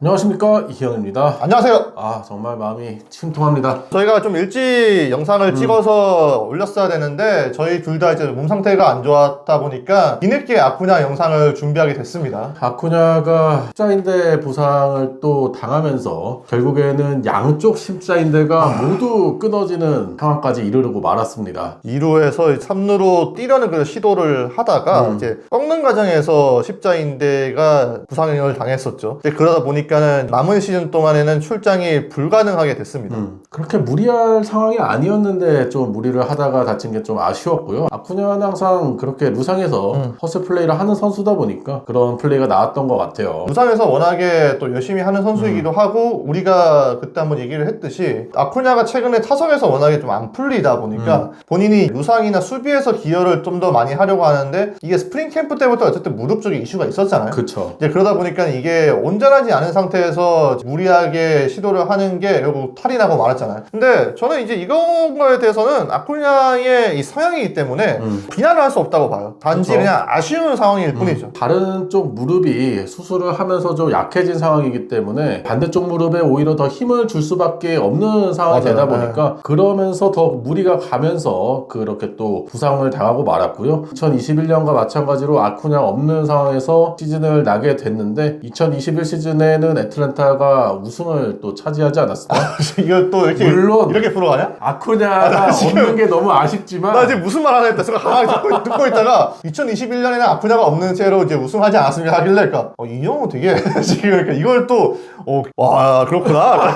안녕하십니까 이희영입니다. 안녕하세요. 아 정말 마음이 침통합니다. 저희가 좀 일찍 영상을 찍어서 올렸어야 되는데 저희 둘 다 이제 몸 상태가 안 좋았다 보니까 뒤늦게 아쿠냐 영상을 준비하게 됐습니다. 아쿠냐가 십자인대 부상을 또 당하면서 결국에는 양쪽 십자인대가 모두 끊어지는 상황까지 이르르고 말았습니다. 2루에서 3루로 뛰려는 그 시도를 하다가 이제 꺾는 과정에서 십자인대가 부상을 당했었죠. 이제 그러다 보니까 는 남은 시즌 동안에는 출장이 불가능하게 됐습니다. 음, 그렇게 무리할 상황이 아니었는데 좀 무리를 하다가 다친 게 좀 아쉬웠고요. 아쿠냐는 항상 그렇게 루상에서 음. 허스 플레이를 하는 선수다 보니까 그런 플레이가 나왔던 것 같아요. 부상에서 워낙에 또 열심히 하는 선수이기도 하고 우리가 그때 한번 얘기를 했듯이 아쿠냐가 최근에 타석에서 워낙에 좀 안 풀리다 보니까 본인이 루상이나 수비에서 기여를 좀 더 많이 하려고 하는데 이게 스프링 캠프 때부터 어쨌든 무릎 쪽에 이슈가 있었잖아요. 이제 그러다 보니까 이게 온전하지 않은 상태에서 무리하게 시도를 하는 게 결국 탈이 나고 말았잖아요. 근데 저는 이제 이런 거에 대해서는 아쿠냐의 이 성향이기 때문에 음. 비난을 할 수 없다고 봐요. 단지 그쵸. 그냥 아쉬운 상황일 뿐이죠. 다른 쪽 무릎이 수술을 하면서 좀 약해진 상황이기 때문에 반대쪽 무릎에 오히려 더 힘을 줄 수밖에 없는 상황이 맞아요. 되다 보니까 그러면서 더 무리가 가면서 그렇게 또 부상을 당하고 말았고요. 2021년과 마찬가지로 아쿠냐 없는 상황에서 시즌을 나게 됐는데 2021 시즌에는 애틀랜타가 우승을 또 차지하지 않았습니다. 이거 또 이렇게 물론 이렇게 풀어가냐? 아쿠냐가 나 지금- 없는 게 너무 아쉽지만 나 지금 무슨 말 하나 했다 생각 가만히 듣고, 듣고 있다가 2021년에는 아쿠냐가 없는 채로 이제 우승하지 않았습니까 하길래 그러니까 어, 이 형은 되게 지금 그러니까 이걸 또와 그렇구나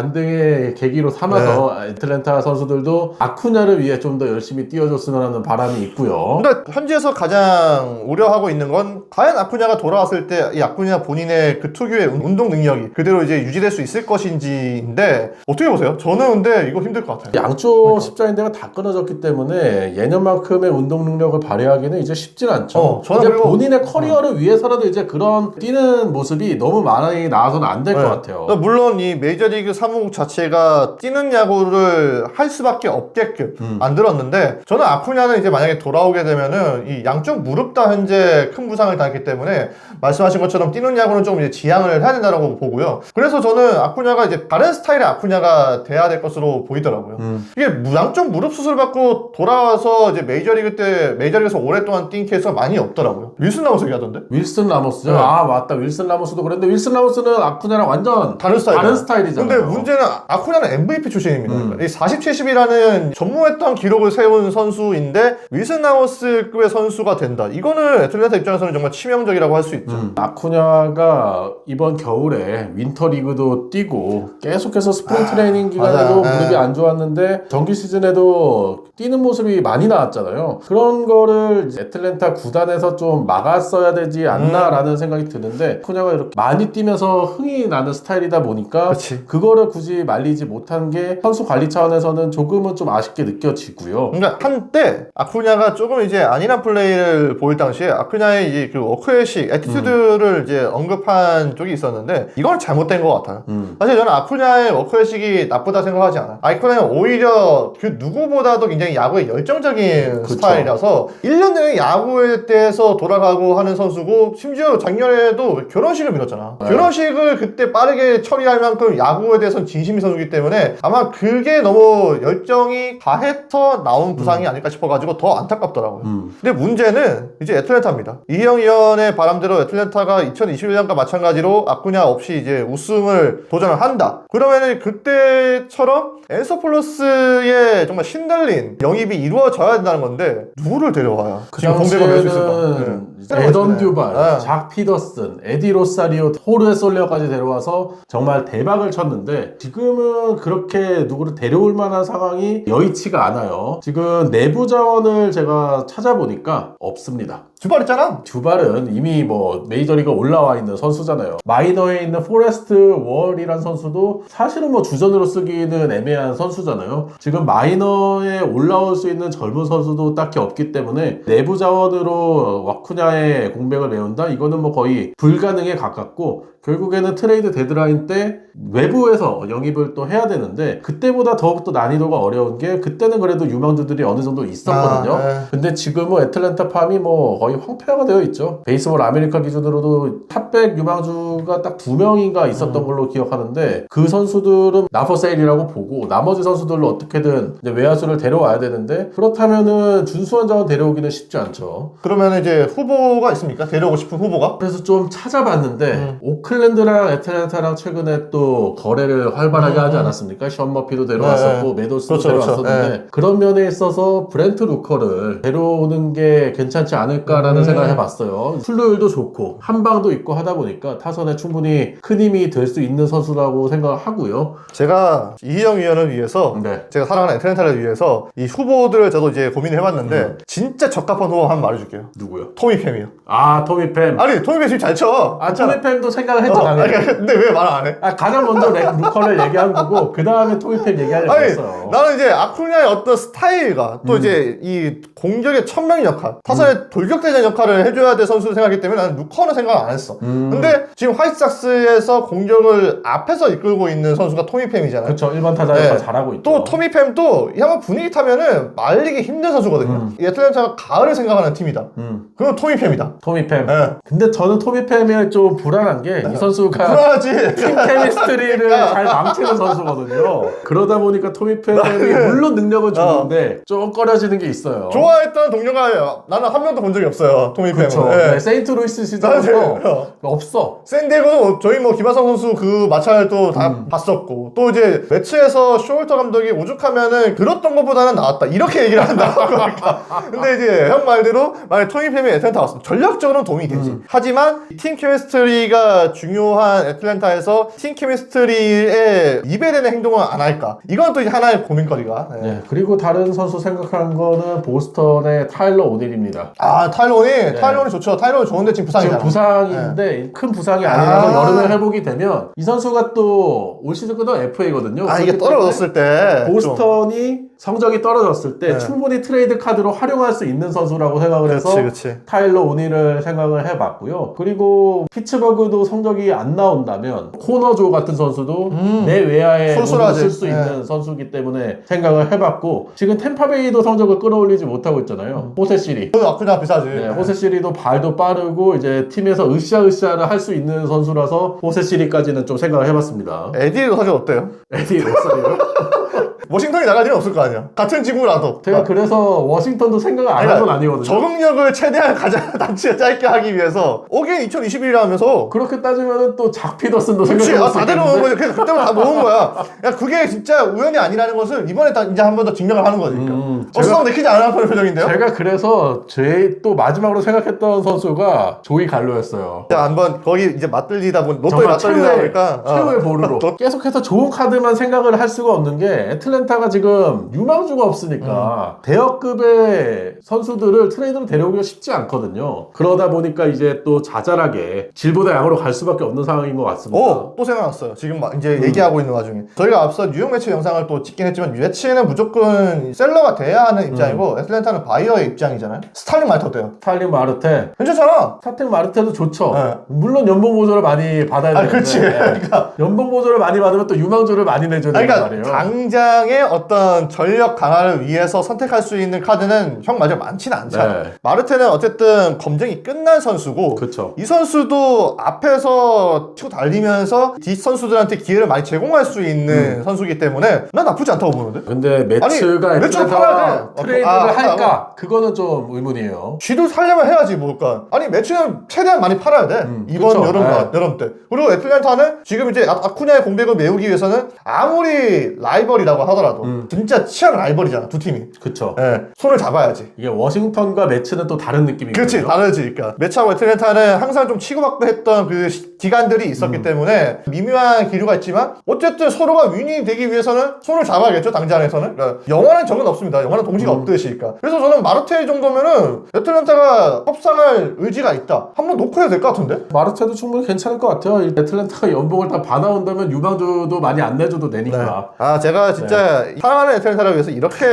반등의 계기로 삼아서 네. 애틀랜타 선수들도 아쿠냐를 위해 좀 더 열심히 뛰어줬으면 하는 바람이 있고요. 근데 현지에서 가장 우려하고 있는 건 과연 아쿠냐가 돌아왔을 때 이 아쿠냐 본인의 그 특유의 운- 운동 능력이 그대로 이제 유지될 수 있을 것인지인데 어떻게 보세요? 저는 근데 이거 힘들 것 같아요. 양쪽 십자인대가 다 끊어졌기 때문에 예년만큼의 운동 능력을 발휘하기는 이제 쉽진 않죠. 어, 저는 이제 그리고- 본인의 커리어를 위해서라도 이제 그런 뛰는 모습이 너무 많이 나와서는 안 될 것 네. 같아요. 그러니까 물론 이 메이저리그 사무국 자체가 뛰는 야구를 할 수밖에 없게끔 음. 만들었는데 저는 아쿠냐는 이제 만약에 돌아오게 되면은 이 양쪽 무릎 다 현재 큰 부상을 당했기 때문에 말씀하신 것처럼 뛰는 야구는 조금 이제 지양을 해야 된다고 보고요. 그래서 저는 아쿠냐가 이제 다른 스타일의 아쿠냐가 돼야 될 것으로 보이더라고요. 음. 이게 무- 양쪽 무릎 수술 받고 돌아와서 이제 메이저리그 때 메이저리그에서 오랫동안 뛴 케이스가 많이 없더라고요. 윌슨 나무스 얘기하던데? 윌슨 라모스죠. 네. 아 맞다. 윌슨 라모스도 그랬는데 윌슨 라모스는 아쿠냐랑 완전 다른 스타일. 다른 스타일이잖아요. 근데 문제는 아쿠냐는 MVP 출신입니다. 음. 그러니까 이 40, 70이라는 전무했던 기록을 세운 선수인데 윌슨 나우스급의 선수가 된다. 이거는 애틀랜타 입장에서는 정말 치명적이라고 할 수 있죠. 음, 아쿠냐가 이번 겨울에 윈터리그도 뛰고 계속해서 스프링 트레이닝 기간에도. 무릎이 네. 안 좋았는데 정규 시즌에도 뛰는 모습이 많이 나왔잖아요. 그런 거를 애틀랜타 구단에서 좀 막았어야 되지 않나라는 생각이 드는데 아쿠냐가 이렇게 많이 뛰면서 흥이 나는 스타일이다 보니까. 그거를 굳이 말리지 못한 게 선수 관리 차원에서는 조금은 좀 아쉽게 느껴지고요. 그러니까 한때 아쿠냐가 조금 이제 안일한 플레이를 보일 당시에 아쿠냐의 이제 그 워크의식, 애티튜드를 이제 언급한 쪽이 있었는데 이건 잘못된 것 같아요. 음. 사실 저는 아쿠냐의 워크의식이 나쁘다 생각하지 않아요. 아쿠냐는 오히려 그 누구보다도 굉장히 야구에 열정적인 그쵸. 스타일이라서 1년 내내 야구에 대해서 돌아가고 하는 선수고 심지어 작년에도 결혼식을 미뤘잖아. 네. 결혼식을 그때 빠르게 처리할 만큼 야구에 대해서 는 진심인 선수기 때문에 아마 그게 너무 열정이 다해서 나온 부상이 아닐까 싶어가지고 더 안타깝더라고요. 음. 근데 문제는 이제 애틀랜타입니다. 이형 위원의 바람대로 애틀랜타가 2021년과 마찬가지로 아쿠냐 없이 이제 우승을 도전을 한다. 그러면은 그때처럼 엔서플러스의 정말 신달린 영입이 이루어져야 된다는 건데 누구를 데려와야 그 지금 공백을 메울 수 있을까? 네. 에던 듀발, 네. 작 피더슨, 에디 로사리오, 호르에 솔레어까지 데려와서 정말 대박을 쳤는데 지금은 그렇게 누구를 데려올 만한 상황이 여의치가 않아요. 지금 내부 자원을 제가 찾아보니까 없습니다. 주발 있잖아. 듀발은 이미 뭐 메이저리그 올라와 있는 선수잖아요. 마이너에 있는 포레스트 월이란 선수도 사실은 뭐 주전으로 쓰기는 애매한 선수잖아요. 지금 마이너에 올라올 수 있는 젊은 선수도 딱히 없기 때문에 내부 자원으로 와쿠냐의 공백을 메운다? 이거는 뭐 거의 불가능에 가깝고 결국에는 트레이드 데드라인 때 외부에서 영입을 또 해야 되는데 그때보다 더욱더 난이도가 어려운 게 그때는 그래도 유망주들이 어느 정도 있었거든요. 아, 네. 근데 지금은 애틀랜타 팜이 뭐 거의 황폐화가 되어 있죠. 베이스볼 아메리카 기준으로도 탑백 유망주가 딱 두 명인가 있었던 걸로 기억하는데 그 선수들은 나퍼세일이라고 보고 나머지 선수들로 어떻게든 외야수를 데려와야 되는데 그렇다면은 준수한 자원 데려오기는 쉽지 않죠. 그러면 이제 후보가 있습니까? 데려오고 싶은 후보가? 그래서 좀 찾아봤는데 음. 오클랜드랑 애틀랜타랑 최근에 또 거래를 활발하게 음, 하지 음. 않았습니까? 션 머피도 데려왔었고 메도스도 그렇죠, 그렇죠. 데려왔었는데 그런 면에 있어서 브렌트 루커를 데려오는 게 괜찮지 않을까 라는 음. 생각을 해봤어요. 출루율도 좋고 한 방도 있고 하다 보니까 타선에 충분히 큰 힘이 될 수 있는 선수라고 생각을 하고요. 제가 이희영 위원을 위해서 네. 제가 사랑하는 애틀랜타를 위해서 이 후보들을 저도 이제 고민을 해봤는데 음. 진짜 적합한 후보 한번 말해줄게요. 누구요? 토미 팸이요. 아 토미 팸. 아니 토미 팸 지금 잘 쳐. 아 괜찮아. 토미 팸 도 생각을 했죠 어, 당연히. 아니, 근데 왜 말 안 해? 아, 가장 먼저 레- 루커를 얘기한 거고 그 다음에 토미 팸 얘기하려고 아니 했어요. 나는 이제 아쿠냐의 어떤 스타일과 또 음. 이제 이 공격의 천명 역할, 타선의 돌격 대장 역할을 해줘야 될 선수를 생각했기 때문에 나는 루커는 생각 안 했어. 음. 근데 지금 화이트삭스에서 공격을 앞에서 이끌고 있는 선수가 토미 팸이잖아요. 그렇죠. 일반 타자 네. 역할 잘하고 있죠. 또 토미 팸도 이 한번 분위기 타면은 말리기 힘든 선수거든요. 음. 이 애틀랜타가 가을을 생각하는 팀이다. 음. 그럼 토미 팸이다. 토미 팸. 예. 근데 저는 토미 팸이 좀 불안한 게 이 선수가 불안하지. 팀 케미스트리를 잘 망치는 선수거든요. 그러다 보니까 토미 팸이 물론 능력은 좋은데 좀 꺼려지는 게 있어요. 좋아했던 동료가 나는 한 명도 본 적이 없어 요. 토미 그렇죠. 팸은. 네, 예. 세인트루이스 나는 시절부터 없어. 샌디에고도 저희 뭐 김하성 선수 그 마찰도 다 음. 봤었고 또 이제 매치에서 쇼울터 감독이 오죽하면은 들었던 것보다는 나았다 이렇게 얘기를 한다 그러니까 근데 이제 형 말대로 만약 토니 팸이 애틀랜타 왔으면 전략적으로는 도움이 되지 음. 하지만 이팀 케미스트리가 중요한 애틀랜타에서 팀 케미스트리에 이배되는 행동을 안 할까 이건 또 이제 하나의 고민거리가 네. 네, 그리고 다른 선수 생각한 거는 보스턴의 타일러 오닐입니다. 아 타 일론이 타일론이 좋죠 타일론이 좋은데 지금 부상이잖아 지금 부상인데 큰 부상이 아니라서 아. 여름에 회복이 되면 이 선수가 또 올 시즌 끝나면 FA거든요. 아 이게 떨어졌을 때 좀. 보스턴이 성적이 떨어졌을 때 네. 충분히 트레이드 카드로 활용할 수 있는 선수라고 생각을 해서 그렇지 그렇지 타일러 오닐을 생각을 해봤고요. 그리고 피츠버그도 성적이 안 나온다면 코너조 같은 선수도 음. 내 외야에. 쓸수 네. 있는 선수기 때문에 생각을 해봤고 지금 템파베이도 성적을 끌어올리지 못하고 있잖아요. 호세 시리. 그 아쿠냐 비싸지 네, 호세 시리도 발도 빠르고 이제 팀에서 으쌰으쌰를 할 수 있는 선수라서 호세 시리까지는 좀 생각을 해봤습니다. 에디도 사실 어때요? 에디 로사리요? 워싱턴이 나갈 일은 없을 거 아니야. 같은 지구라도. 제가 그래서 워싱턴도 생각을 안 아니, 한건 아니거든요. 적응력을 최대한 가장 단체 짧게 하기 위해서 오긴 2021이라면서 그렇게 따지면 또작 피더슨도 그렇지 생각해 아, 다 데려온 거지 그래서 그때부터 다 모은 거야 야 그게 진짜 우연이 아니라는 것을 이번에 딱 이제 한 번 더 증명을 하는 거니까 음, 어 제가- 수상 내키지 않은 표정인데요 제가 그래서 제 또 마지막으로 생각했던 선수가 조이 갈로였어요. 자 한번 거기 이제 맞들리다 보니 로또에 정말 맞들리다 최후의, 보니까 어. 최후의 보루로 또- 계속해서 좋은 카드만 생각을 할 수가 없는 게 애틀랜타가 지금 유망주가 없으니까 대역급의 선수들을 트레이드로 데려오기가 쉽지 않거든요. 그러다 보니까 이제 또 자잘하게 질보다 양으로 갈 수밖에 없는 상황인 것 같습니다. 어, 또 생각났어요. 지금 막 음. 이제 얘기하고 있는 와중에. 저희가 앞서 뉴욕 매치 영상을 또 찍긴 했지만, 매치는 무조건 셀러가 돼야 하는 입장이고, 음. 애틀랜타는 바이어의 입장이잖아요. 스탈링 말트 어때요? 스탈린 마르테 괜찮잖아. 사택 마르테도 좋죠. 네. 물론 연봉 보조를 많이 받아야 아니, 되는데 그렇지. 그러니까. 연봉 보조를 많이 받으면 또 유망주를 많이 내줘야 아니, 된단 그러니까 말이에요. 당장 의 어떤 전력 강화를 위해서 선택할 수 있는 카드는 형 말대로 많지는 않잖아. 네. 마르테는 어쨌든 검증이 끝난 선수고, 그렇죠. 이 선수도 앞에서 치고 달리면서 뒷 선수들한테 기회를 많이 제공할 수 있는 선수이기 때문에 난 나쁘지 않다고 보는데? 근데 매츠가 아니, 매치로 팔아야 돼. 트레이드를 아, 맞다. 할까? 그거는 좀 의문이에요. 쥐도 살려면 해야지 뭘까 아니 매치는 최대한 많이 팔아야 돼 음, 이번 그쵸. 여름 네. 여름 때 그리고 애틀랜타는 지금 이제 아- 아쿠냐의 공백을 메우기 위해서는 아무리 라이벌이라고 하 더라도 음. 진짜 치열 라이벌이잖아 두 팀이 그쵸. 예, 손을 잡아야지 이게 워싱턴과 매츠는 또 다른 느낌이거든요. 그렇지 다르지 그러니까 매치하고 애틀랜타는 항상 좀 치고받고 했던 그 시- 기간들이 음. 있었기 때문에 미묘한 기류가 있지만 어쨌든 서로가 윈이 되기 위해서는 손을 잡아야겠죠 당장에서는 그러니까 영원한 적은 없습니다 영원한 동시가 음. 없듯이 그러니까 그래서 저는 마르테 정도면은 애틀랜타가 협상할 의지가 있다 한번 놓고 해야 될 것 같은데 마르테도 충분히 괜찮을 것 같아요. 이 애틀랜타가 연봉을 다 받아온다면 유망주도 많이 안 내줘도 되니까. 아 제가 진짜 네. 사랑하는 애틀랜타를 위해서 이렇게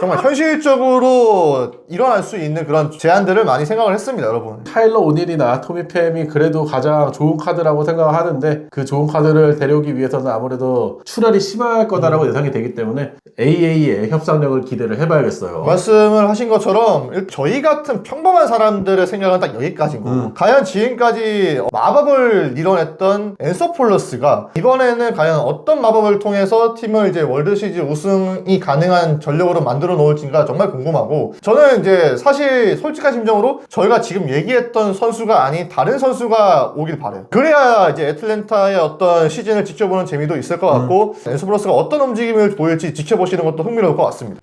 정말 현실적으로 일어날 수 있는 그런 제안들을 많이 생각을 했습니다, 여러분. 타일러 오닐이나 토미 팸이 그래도 가장 좋은 카드라고 생각을 하는데 그 좋은 카드를 데려오기 위해서는 아무래도 출혈이 심할 거다라고 예상이 되기 때문에 AA의 협상력을 기대를 해봐야겠어요. 말씀을 하신 것처럼 일- 저희 같은 평범한 사람들의 생각은 딱 여기까지인 거고 음. 과연 지금까지 마법을 이뤄냈던 엔서폴러스가 이번에는 과연 어떤 마법을 통해서 팀을 이제 월드 시리즈 우승이 가능한 전력으로 만들어 놓을지가 정말 궁금하고 저는 이제 사실 솔직한 심정으로 저희가 지금 얘기했던 선수가 아닌 다른 선수가 오길 바래요. 그래야 이제 애틀랜타의 어떤 시즌을 지켜보는 재미도 있을 것 같고 엔서폴러스가 어떤 움직임을 보일지 지켜보시는 것도 흥미로울 것 같습니다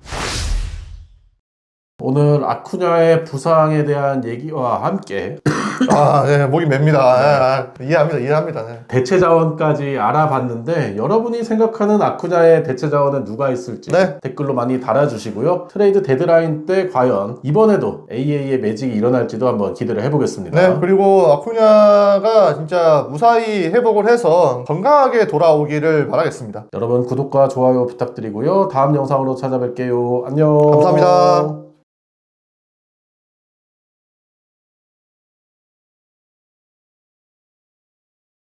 오늘 아쿠냐의 부상에 대한 얘기와 함께 아, 네, 목이 맵니다. 아, 아, 이해합니다, 이해합니다. 네. 대체 자원까지 알아봤는데 여러분이 생각하는 아쿠냐의 대체 자원은 누가 있을지 네. 댓글로 많이 달아주시고요. 트레이드 데드라인 때 과연 이번에도 AA의 매직이 일어날지도 한번 기대를 해보겠습니다. 네, 그리고 아쿠냐가 진짜 무사히 회복을 해서 건강하게 돌아오기를 바라겠습니다. 여러분 구독과 좋아요 부탁드리고요. 다음 영상으로 찾아뵐게요. 안녕. 감사합니다.